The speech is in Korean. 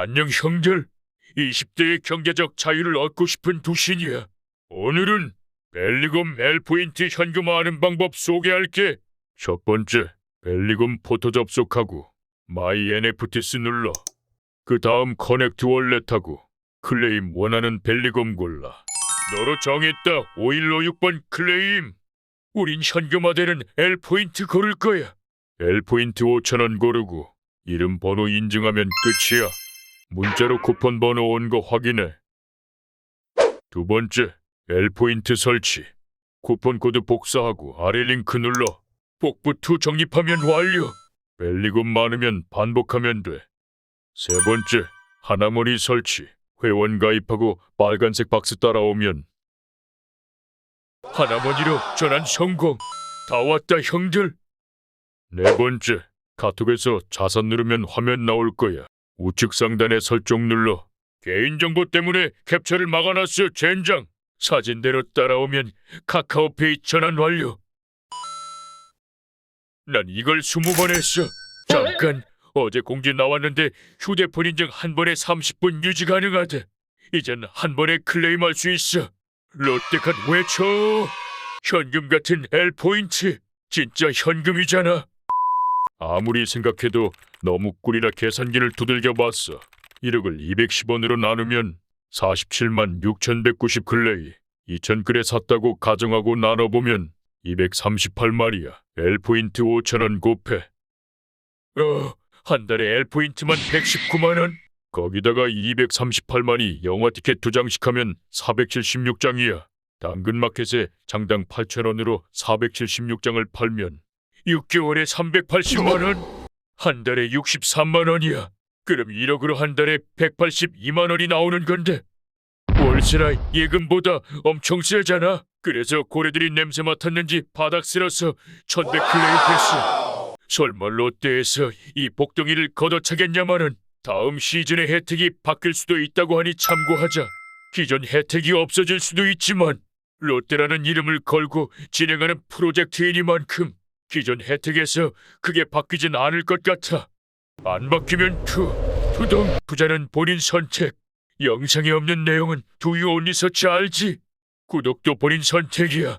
안녕 형들. 20대의 경제적 자유를 얻고 싶은 두 신이야. 오늘은 벨리곰 엘포인트 현금화하는 방법 소개할게. 첫 번째, 벨리곰 포토 접속하고 마이 NFTs 눌러. 그 다음 커넥트 월렛하고 클레임 원하는 벨리곰 골라. 너로 정했다. 515 6번 클레임. 우린 현금화되는 L포인트 고를 거야. L포인트 5천원 고르고 이름 번호 인증하면 끝이야. 문자로 쿠폰 번호 온 거 확인해. 두 번째, L포인트 설치. 쿠폰 코드 복사하고 아래 링크 눌러. 복부2 적립하면 완료. 벨리곰 많으면 반복하면 돼. 세 번째, 하나머니 설치. 회원 가입하고 빨간색 박스 따라오면 하나머니로 전환 성공. 다 왔다 형들. 네 번째, 카톡에서 자산 누르면 화면 나올 거야. 우측 상단에 설정 눌러. 개인정보 때문에 캡처를 막아놨어, 젠장. 사진대로 따라오면 카카오페이 전환 완료. 난 이걸 스무 번 했어. 잠깐, 어제 공지 나왔는데 휴대폰 인증 한 번에 30분 유지 가능하대. 이젠 한 번에 클레임할 수 있어. 롯데카드 외쳐! 현금 같은 L포인트! 진짜 현금이잖아. 아무리 생각해도 너무 꿀이라 계산기를 두들겨 봤어. 1억을 210원으로 나누면 47만 6,190 클레이. 2,000글에 샀다고 가정하고 나눠보면 238말이야. L포인트 5,000원 곱해. 어, 한 달에 L포인트만 119만원? 거기다가 238만이 영화 티켓 두 장씩 하면 476장이야. 당근마켓에 장당 8,000원으로 476장을 팔면 6개월에 380만 원? 한 달에 63만 원이야. 그럼 1억으로 한 달에 182만 원이 나오는 건데 월세나 예금보다 엄청 세잖아. 그래서 고래들이 냄새 맡았는지 바닥 쓸어서 1100 클레이했어. 설마 롯데에서 이 복덩이를 걷어차겠냐마는 다음 시즌의 혜택이 바뀔 수도 있다고 하니 참고하자. 기존 혜택이 없어질 수도 있지만 롯데라는 이름을 걸고 진행하는 프로젝트이니만큼 기존 혜택에서 크게 바뀌진 않을 것 같아. 안 바뀌면 투, 투동 부자는 본인 선택. 영상에 없는 내용은 두유 온리 서치 알지? 구독도 본인 선택이야.